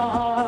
อ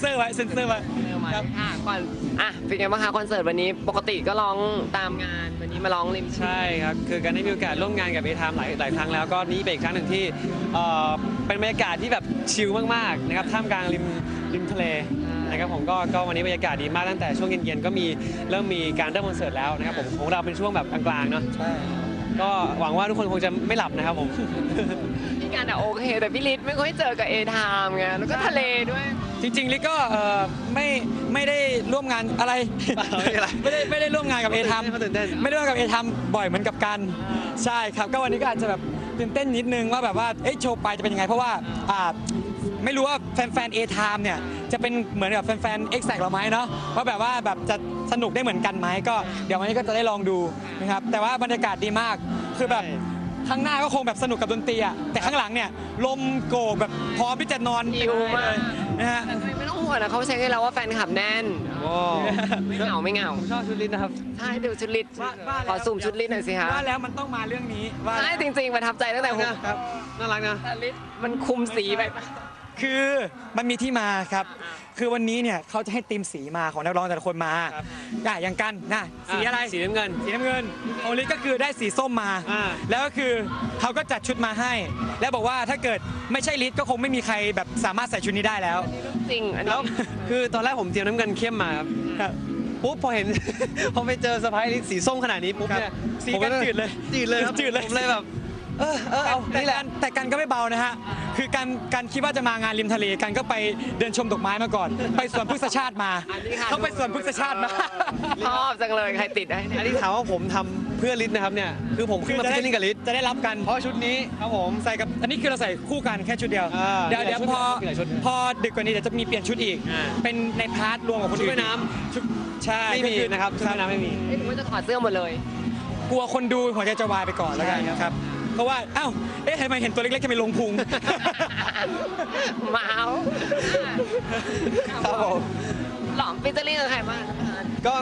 เซอร์ไว้เซ็นเซอร์ไว้เร็วมาครับ ค่ะก่อนอะเป็นไงบ้างคะคอนเสิร์ตวันนี้ปกติก็ร้องตามงานวันนี้มาร้องริมใช่ครับ คือการได้มีโอกาสร่วมงานกับเอทามหลายหลายครั้งแล้วก็นี่เป็นอีกครั้งหนึ่งที่เอ่อเป็นบรรยากาศที่แบบชิลมากๆนะครับท่ามกลางริมริมทะเลนะครับผมก็ก็วันนี้บรรยากาศดีมากตั้งแต่ช่วงเย็นๆก็มีเริ่มมีการเริ่มคอนเสิร์ตแล้วนะครับผมของเราเป็นช่วงแบบกลางๆเนาะใช่ก็หวังว่าทุกคนคงจะไม่หลับนะครับผม พี่การอะโอเค แต่พี่ฤทธิ์ไม่ค่อยเจอกับเอทามไงแล้วก็ทะเลด้วย จริงๆลิกก็เอ่อไม่ไม่ได้ร่วมงานอะไรเปล่าไม่มีอะไร ไม่ได้ไม่ได้ร่วมงานกับเอทัมเขาตื่นเต้น ไม่ได้ร่วมกับเอทัมบ่อยเหมือนกับกัน ใช่ครับ ก็วันนี้ก็อาจจะแบบตื่นเต้นนิดนึงว่าแบบว่าเอ๊ะโชว์ไปจะเป็นยังไง เพราะว่าอ่าไม่รู้ว่าแฟนๆเอทามเนี่ยจะเป็นเหมือนกับแฟนๆเอ็กแซกเราไหมเนาะว่าแบบว่าแบบจะสนุกได้เหมือนกันไหมก็เดี๋ยววันนี้ก็จะได้ลองดูนะครับแต่ว่าบรรยากาศดีมากคือแบบ ใช่ ข้างหน้าก็คงแบบสนุกกับดนตรีอะแต่ข้างหลังเนี่ยลมโกกแบบพร้อมที่จะนอนชิลมากเลยนะฮะแต่ตัวเองไม่ต้องห่วงนะเขาเช็คให้เราว่าแฟนคลับแน่นโอ้ไม่เหงาไม่เหงา ผมชอบชุดลินนะครับ ใช่ดูชุดฤทธิ์ว่าว่าขอซูมชุดฤทธิ์หน่อยสิคะว่าแล้วมันต้องมาเรื่องนี้ว่าใช่จริงๆประทับใจตั้งแต่หัวครับน่ารักนะแต่ฤทธิ์มันคุมสีไปปะคือมันมีที่มาครับ คือวันนี้เนี่ยเขาจะให้ทีมสีมาของนักร้องแต่ละคนมาครับ อะอย่างกันนะสีอะไร สีน้ำเงิน สีน้ำเงินของลิศก็คือได้สีส้มมา อ่า แล้วก็คือเขาก็จัดชุดมาให้ แล้วบอกว่าถ้าเกิดไม่ใช่ลิศก็คงไม่มีใครแบบสามารถใส่ชุดนี้ได้แล้ว จริงอันนี้แล้วคือตอนแรกผมเตรียมน้ำเงินเข้มมาครับครับ ปุ๊บพอเห็น พอไปเจอสะพายสีส้มขนาดนี้ปุ๊บเนี่ยสีผมกันจืดเลยจืดเลยครับจืดเลย ผมเลยแบบ เออเออเอาแต่นี่แหละกันแต่กันก็ไม่เบานะฮะ คือการการคิดว่าจะมางานริมทะเลกันก็ไปเดินชมดอกไม้มาก่อน ไปสวนพฤกษชาติมาอันนี้ค่ะเขาไปสวนพฤกษชาติมาชอบจังเลยใครติดให้อันเนี่ยนี้ถามว่าผมทำเพื่อลิศนะครับเนี่ยคือผมขึ้นมาจะฟิชได้เชอร์ลิงกับลิศจะได้รับกันเพราะชุดนี้ครับผมใส่กับอันนี้คือเราใส่คู่กันแค่ชุดเดียวอ่าเดี๋ยวเดี๋ยวมีพอหลายชุดพอดึกกว่านี้เดี๋ยวจะมีเปลี่ยนชุดอีกอ่าเป็นในพาร์ทรวมกับคนชุดอื่นว่ายน้ำชุดใช่ไม่มีก็อนะครับชุดว่ายน้ำไม่มีเอ้ยหนูว่าจะถอดเสื้อหมดเลย กลัวคนดูหัวใจจะวายไปก่อนแล้วกันใช่ครับครับ เพราะว่าอ้าวเอ๊ะทำไมเห็นตัวเล็กๆทำไมลงพุง เมาส์ครับผม หลอมฟิชเจอริ่งกับใครบ้างก็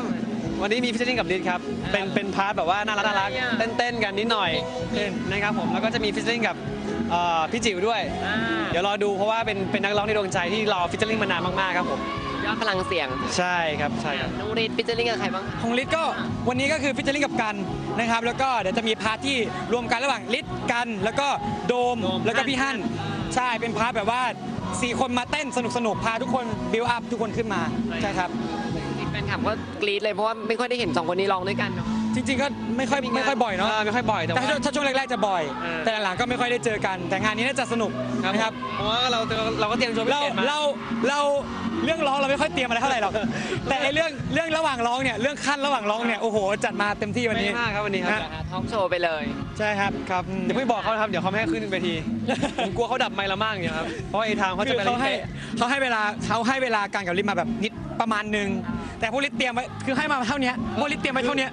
วันนี้มีฟิชเชอร์ลิงกับลิศครับ เป็นเป็นพาร์ทแบบว่าน่ารักน่ารักอะไรอะ เต้นเต้นๆกันนิดหน่อยเต้นนะครับผม แล้วก็จะมีฟิชเชอร์ลิงกับ เอ่อพี่จิ๋วด้วย อ่าเดี๋ยวรอดูเพราะว่าเป็นเป็นนักร้องในดวงใจที่รอฟิชเชอร์ลิงมานานมากๆครับผมยอดพลังเสียงใช่ครับใช่ครับ น้องรีดฟิชเจอริ่งกับใครบ้างคะของลิศก็วันนี้ก็คือฟิชเชอร์ลิงกับกันนะครับ แล้วก็เดี๋ยวจะมีพาร์ทที่รวมกันระหว่างลิศกัน แล้วก็โดมโดมแล้วก็พี่ฮั่นใช่เป็นพาร์ทแบบว่าสี่คนมาเต้นสนุกสนุกๆพาทุกคนบิวอัพทุกคนขึ้นมาใช่ครับ แฟนคลับก็กรี๊ดเลยเพราะว่าไม่ค่อยได้เห็นสองคนนี้ร้องด้วยกันเนาะ จริง ๆ ก็ไม่ค่อยไม่ค่อยบ่อยเนาะไม่ค่อยบ่อยแต่แต่ว่า ถ้าถ้าช่วงแรกๆจะบ่อย เออ แต่หลังๆก็ไม่ค่อยได้เจอกัน แต่งานนี้น่าจะสนุกนะครับเพราะว่าเราเราก็เตรียมโชว์พิเราเศษมา เราเราเรื่องร้องเราไม่ค่อยเตรียมอะไรเท่าไหร่หรอกแต่ไอเรื่องเรื่องระหว่างร้องเนี่ยเรื่องขั้นระหว่างร้องเนี่ยโอ้โหจัดมาเต็มที่วันนี้ไม่มากครับวันนี้ครับนะทอล์กโชว์ไปเลย ใช่ครับครับอย่าเพิ่งบอกเขานะครับเดี๋ยวเขาไม่ให้ขึ้นเวทีผมกลัวเขาดับไมค์เรามากอย่างเงี้ยครับเพราะไอ้ทางเขาคืจะอไปเขาให้เป๊ะเขาให้เวลาเขาให้เวลาการกับลิศมาแบบนิดประมาณหนึง แต่พวกลิศเตรียมไว้คือให้มาเท่านี้พวกลิศเตรียมไว้เท่านี้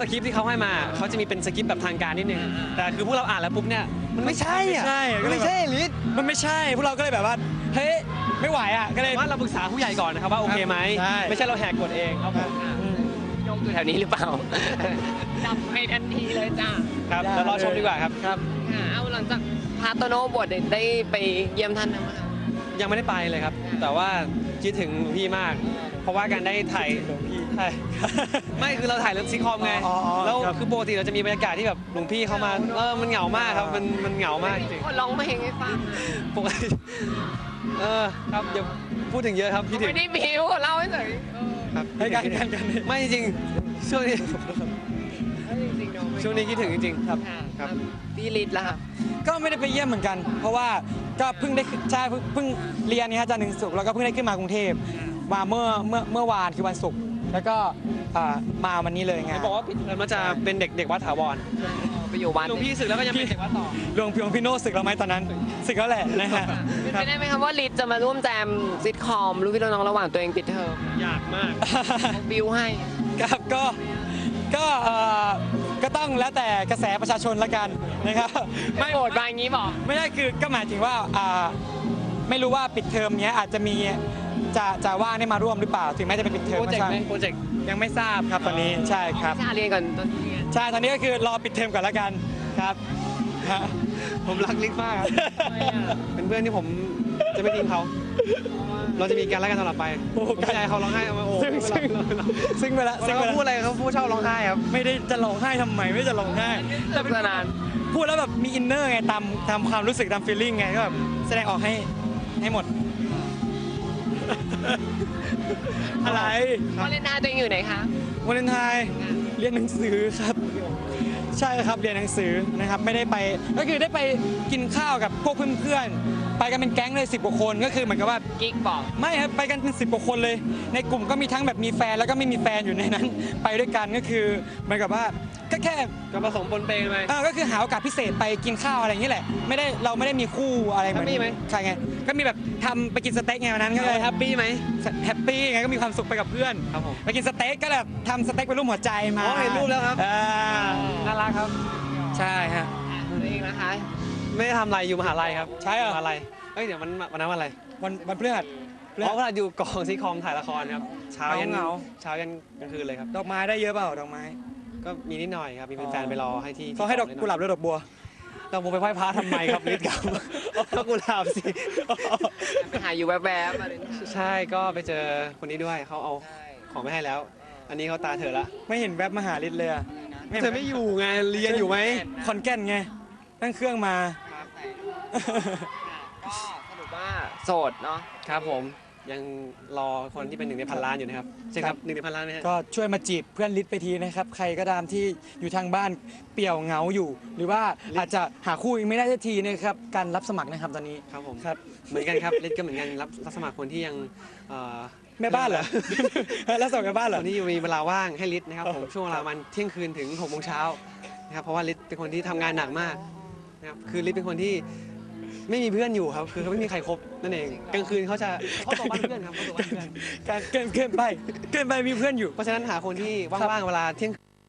สคริปต์ที่เขาให้มาเขาจะมีเป็นสคริปต์แบบทางการนิดนึงแต่คือพวกเราอ่านแล้วปุ๊บเนี่ยมันไม่ใช่อะไม่ใช่มันไม่ใช่ลิศมันไม่ใช่พวกเราก็เลยแบบว่าเฮ้ยไม่ไหวอะก็เลยว่าเราปรึกษาผู้ใหญ่ก่อนนะครับว่าโอเคไหมใช่ไม่ใช่เราแหกกฎเองครับผมยกอยู่แถวนี้หรือเปล่าดับไปทันทีเลยจ้าครับเดี๋ยวรอชมดีกว่าครับครับค่ะเอาหลังจากพาโตโน่บวชได้ไปเยี่ยมท่านไหมคะยังไม่ได้ไปเลยครับ แต่ว่าคิดถึงหลวงพี่มาก เพราะว่าการได้ถ่ายหลวงพี่ใช่ ไม่คือเราถ่ายเรื่องซิทคอมไง อ๋ออ๋อแล้วครับคือปกติเราจะมีบรรยากาศที่แบบหลวงพี่เขามาเออมันเหงามากครับ มันมันเหงามากจริงคนร้องเพลงให้ฟังปกติเออครับอย่าพูดถึงเยอะครับคิดถึงไม่ได้บิวเล่าให้เฉยเออครับให้กันกันกัน ไม่จริงๆช่วงนี้จริงๆเนอะช่วงนี้คิดถึงจริงๆ ครับ ค่ะครับพี่ลิศล่ะค่ะก็ไม่ได้ไปเยี่ยมเหมือนกัน เพราะว่าก็เพิ่งได้ขึ้นใช่เพิ่งเพิ่งเรียนนี่ฮะจันทร์ถึงศุกร์แล้วก็เพิ่งได้ขึ้นมากรุงเทพ มาเมื่อเมื่อเมื่อวานคือวันศุกร์แล้วก็อ่ามาวันนี้เลยไงบอกว่าพี่มันจะเป็นเด็กเด็กวัดถาวรไปอยู่วัดหลวงพี่สึกแล้วก็ยังเป็นเด็กวัดต่อ หลวงพี่หลวงพี่โน่ศึกแล้วไหมตอนนั้นศึกแล้วแหละนะฮะเป็นครัไปบได้ไหมครับว่าลิศจะมาร่วมแจมซิทคอมรู้พี่น้องระหว่างตัวเองปิดเทอมยากมาก บิวให้ ครับก็ก็เอ่อก็ต้องแล้วแต่กระแสประชาชนละกันนะครับไม่โหดมาอย่างนี้บอก ไม่ได้คือก็หมายถึงว่าอ่าไม่รู้ว่าปิดเทอมเนี้ยอาจจะมี จะจะว่างได้มาร่วมหรือเปล่า ถึงแม้จะเป็นปิดเทอมโปรเจกต์ไหมก็ช่างโปรเจกต์ยังไม่ทราบครับตอนนี้ใช่ครับวิชาเรียนก่อนตอนนี้ใช่ตอนนี้ก็คือรอปิดเทอมก่อนละกันครับฮะผมรักลิศมากครับเป็นเพื่อนที่ผมจะไม่ทิ้งเขา เราจะมีการรักกันตลอดไปโอ้ผมไม่อยากให้เขาร้องไห้เอามาโอ้ซึ่งซึ่งซึ่งไปละซึ่ซึ่งงไปเขาละพูดอะไรเขาพูดชอบร้องไห้ครับ ไม่ได้จะร้องไห้ทำไมไม่จะร้องไห้สนุกสนานพูดแล้วแบบมีอินเนอร์ไงตามตามความรู้สึกตามฟีลลิ่งไงก็แบบแสดงออกให้ให้หมด อะไรวาเลนไทน์ตัวเองอยู่ไหนคะวาเลนไทน์เรียนหนังสือครับ ใช่ครับเรียนหนังสือนะครับ ไม่ได้ไปก็คือได้ไปกินข้าวกับพวกเพื่อนๆ ไปกันเป็นแก๊งเลยสิบกว่าคนก็คือเหมือนกับว่า กิ๊กบอก ไม่ครับไปกันเป็นสิบกว่าคนเลย ในกลุ่มก็มีทั้งแบบมีแฟนแล้วก็ไม่มีแฟนอยู่ในนั้น ไปด้วยกันก็คือเหมือนกับว่าก็แค่ก็ผสมปนเปกันไป เออก็คือหาโอกาสพิเศษไปกินข้าวอะไรอย่างนี้แหละ ไม่ได้เราไม่ได้มีคู่อะไรเหมือนแฮปปี้ไหม ใช่ไงก็มีแบบทำไปกินสเต็กไงวันนั้นก็ก็เลเลยยแฮปปี้ไหมแฮปปี้ไงก็มีความสุขไปกับเพื่อน ครับผม ไปกินสเต็กก็แบบทำสเต็กเป็นรูปหัวใจมาอ๋อเห็นรูปแล้วครับอ่าน่ารักครับ ใช่ฮะ ตัวเองนะคะ ไม่ได้ทำอะไรอยู่มหาลัยครับใช่เหรอ มหาลัยเอ้ยเดี๋ยวมันวันนั้นวันอะไรวันวันพฤหัสพฤเพหัราะสว่าอยู่กองซีคอมถ่ายละครครับเช้ายันเหงา เช้ายันกลางคืนเลยครับ ดอกไม้ได้เยอะเปล่าดอกไม้ ก็มีนิดหน่อยครับมีอ๋อแฟนๆไปรอให้ที่เขาให้ดอกที่กุหลาบหรือดอกบัว เราโมไปไหว้พระทำไมครับลิศครับก็กุหลาบสิไปหาอยู่แวบๆวาเลนไทน์ใช่ก็ไปเจอคนนี้ด้วยเขาเอาใช่ของไม่ให้แล้ว อันนี้เขาตาเถอะละไม่เห็นแวบมาหาลิศเลยอะห็นเธอไม่อยู่ไงเรียนอยู่ไหมคอนแก่นไงนั่งเครื่องมาครับ ก็สรุปว่าโสดเนาะครับผมยังรอคนที่เป็นหนึ่งในพันล้านอยู่นะครับใช่ครับหนึ่งในพันล้านไหมฮะก็ช่วยมาจีบเพื่อนลิศไปทีนะครับ ใครก็ตามที่อยู่ทางบ้านเปี่ยวเหงาอยู่ หรือว่าอาจจะหาคู่ยังไม่ได้สักทีนะครับการรับสมัครนะครับตอนนี้ครับผมครับเหมือนกันครับลิศก็เหมือนกันรับรับสมัครคนที่ยังเอ่อแม่บ้านเหรอแล้วส่งแม่บ้านเหรคอนที่มีเวลาว่างให้ลิศนะครับผมช่วงเวลาประมันเที่ยงคืนถึงหกโมงเช้านะครับเพราะว่าลิศเป็นคนที่ทำงานหนักมากนะครับคือลิศเป็นคนที่ ไม่มีเพื่อนอยู่ครับ คือเขาไม่มีใครคบนั่นเอง กลางคืนเขาจะเขาตัวบ้านเพื่อนครับเขาตัวบ้านเพื่อนการเกินเกินไป เกินไปมีเพื่อนอยู่ เพราะฉะนั้นหาคนที่ว่างๆเวลาเที่ยง